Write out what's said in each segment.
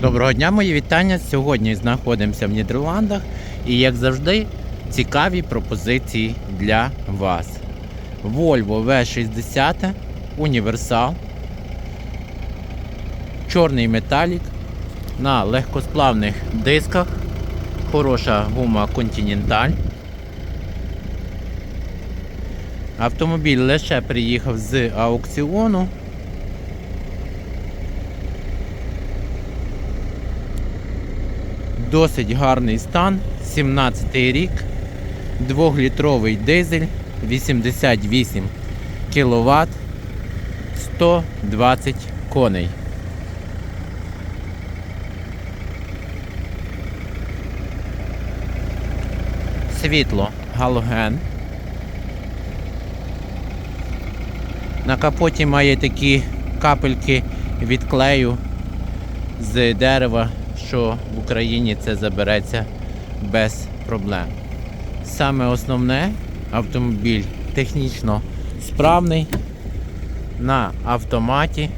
Доброго дня, мої вітання. Сьогодні знаходимося в Нідерландах і, як завжди, цікаві пропозиції для вас. Volvo V60 універсал, чорний металік на легкосплавних дисках, хороша гума Continental. Автомобіль лише приїхав з аукціону. Досить гарний стан, 17 рік, 2-літровий дизель, 88 кВт, 120 коней. Світло. Галоген. На капоті має такі капельки від клею з дерева, що в Україні це забереться без проблем. Саме основне, автомобіль технічно справний на автоматі.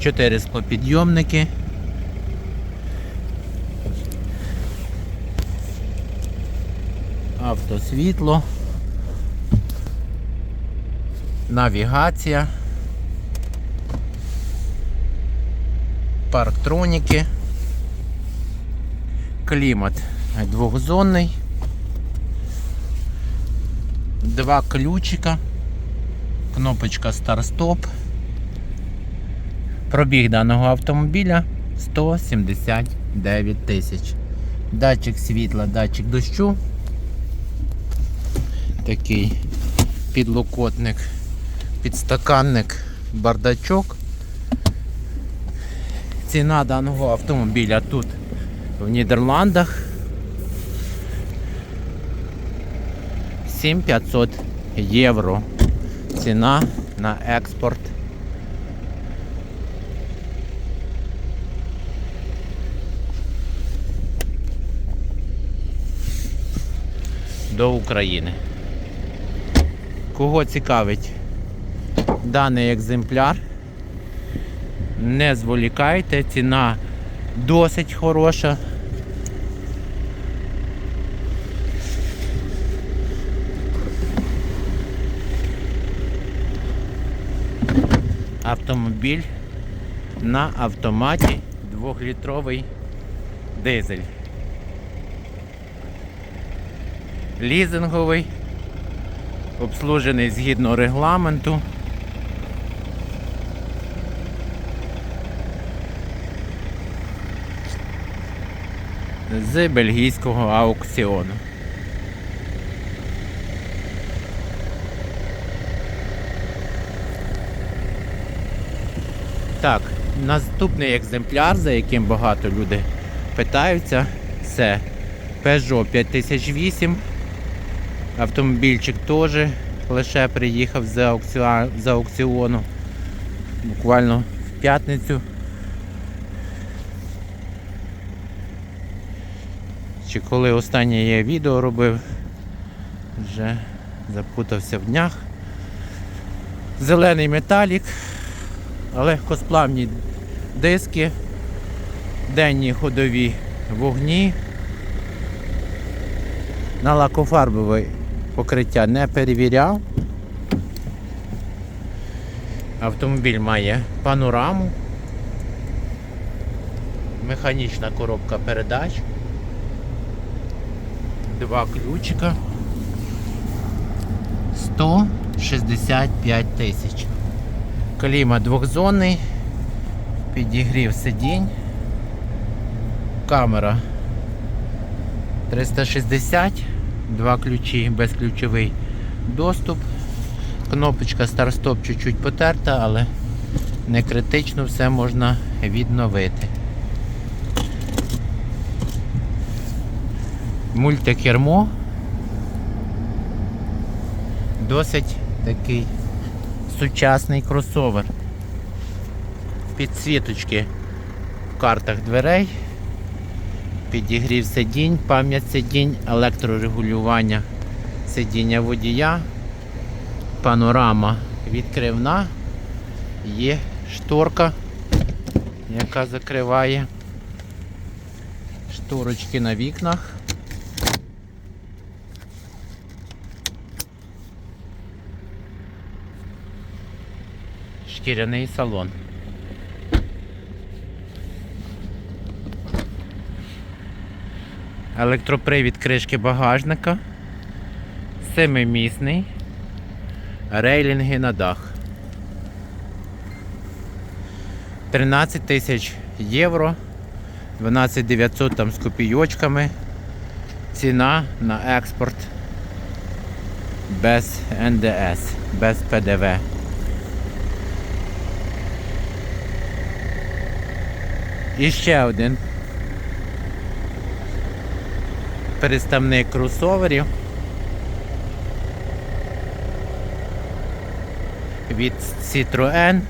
4 склопідйомники. Автосвітло. Навігація. Парктроніки, клімат двохзонний, два ключика, кнопочка старт-стоп. Пробіг даного автомобіля 179 тисяч. Датчик світла, датчик дощу. Такий підлокотник, підстаканник, бардачок. Ціна даного автомобіля тут в Нідерландах 7500 євро. Ціна на експорт. До України. Кого цікавить даний екземпляр? Не зволікайте, ціна досить хороша. Автомобіль на автоматі 2-літровий дизель. Лізинговий, обслужений згідно регламенту. З бельгійського аукціону. Так, наступний екземпляр, за яким багато людей питаються, це Peugeot 5008. Автомобільчик теж лише приїхав з, аукціону, буквально в п'ятницю. Чи коли останнє я відео робив, вже запутався в днях. Зелений металік, легкосплавні диски, денні ходові вогні. На лакофарбове покриття не перевіряв. Автомобіль має панораму, механічна коробка передач два ключика 165 тисяч. Клімат двохзонний, підігрів сидінь, камера 360, два ключі, безключовий доступ, кнопочка старт-стоп чуть-чуть потерта, але не критично все можна відновити. Мультикермо. Досить такий сучасний кросовер. Підсвіточки в картах дверей, підігрів сидінь, пам'ять сидінь, електрорегулювання сидіння водія, панорама відкривна, є шторка яка закриває шторочки на вікнах. Шкіряний салон. Електропривід кришки багажника. Семимісний. Рейлінги на дах. 13 тисяч євро. 12 900 там з копійочками. Ціна на експорт без НДС, без ПДВ. І ще один представник кросоверів від Citroën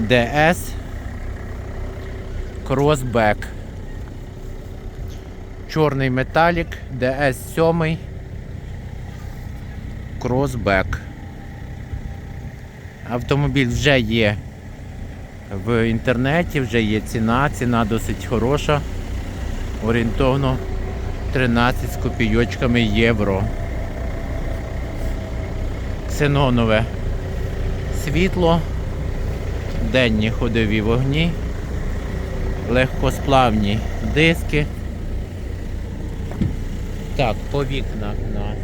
DS Crossback. Чорний металік DS 7 Crossback. Автомобіль вже є в інтернеті, вже є ціна, ціна досить хороша. Орієнтовно 13 з копійочками євро. Ксенонове світло, денні ходові вогні, легкосплавні диски. Так, по вікнах на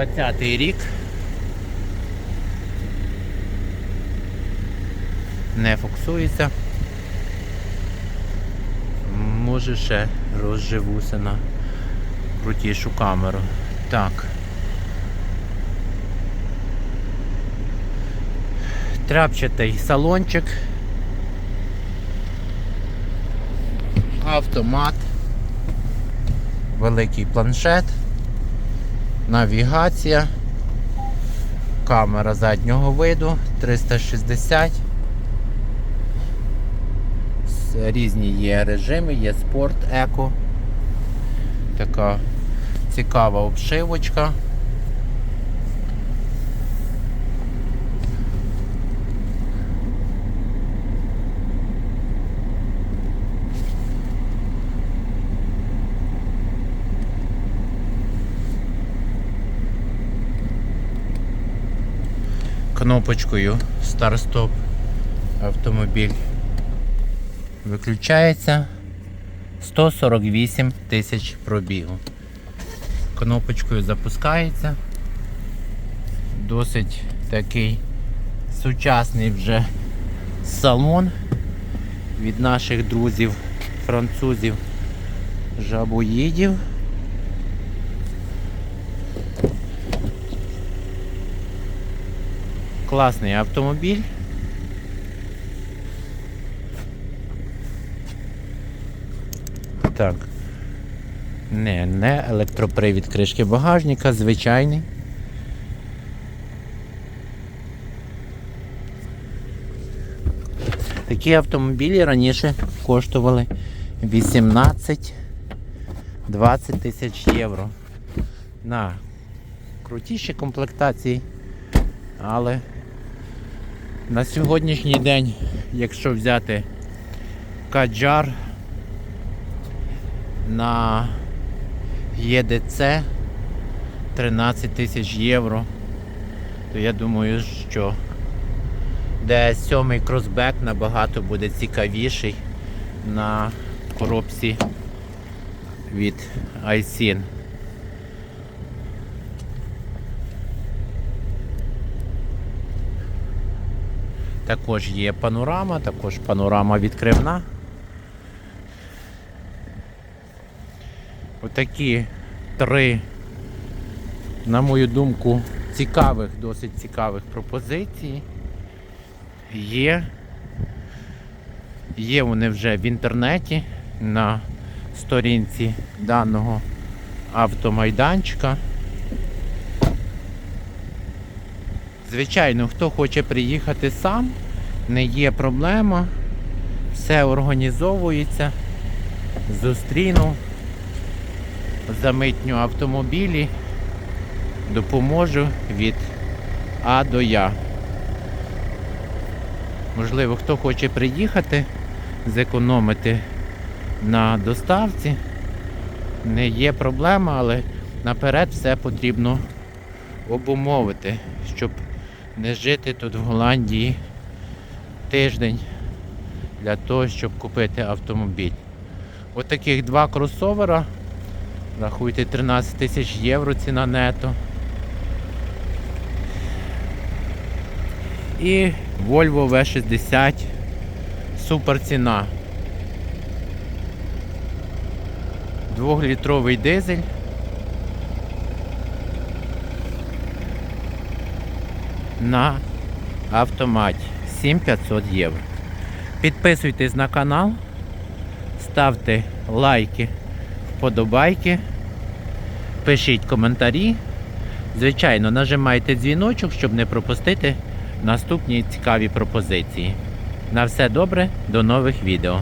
20-й рік. Не фокусується. Може ще розживуся на крутішу камеру. Так. Тряпчатий салончик. Автомат. Великий планшет. Навігація. Камера заднього виду 360. Різні є режими, є спорт, еко. Така цікава обшивочка. Кнопочкою старт-стоп автомобіль виключається 148 тисяч пробігу. Кнопочкою запускається. Досить такий сучасний вже салон від наших друзів, французів, жабоїдів. Класний автомобіль. Так. Не, не електропривід кришки багажника, звичайний. Такі автомобілі раніше коштували 18-20 тисяч євро на крутіші комплектації, але на сьогоднішній день, якщо взяти Каджар на ЄДЦ 13 тисяч євро, то я думаю, що DS7 кросбек набагато буде цікавіший на коробці від iSIN. Також є панорама, також панорама відкривна. Отакі три, на мою думку, цікавих, досить цікавих пропозиції. Є. Є вони вже в інтернеті на сторінці даного автомайданчика. Звичайно, хто хоче приїхати сам, не є проблема. Все організовується. Зустріну, замитню автомобілі, допоможу від А до Я. Можливо, хто хоче приїхати, зекономити на доставці. Не є проблема, але наперед все потрібно обумовити, щоб не жити тут в Голландії тиждень для того, щоб купити автомобіль. Отаких два кросовера. Рахуйте 13 тисяч євро ціна нето. І Volvo V60 супер ціна. Двохлітровий дизель. На автоматі 7500 євро. Підписуйтесь на канал, ставте лайки, вподобайки, пишіть коментарі. Звичайно, нажимайте дзвіночок, щоб не пропустити наступні цікаві пропозиції. На все добре, до нових відео.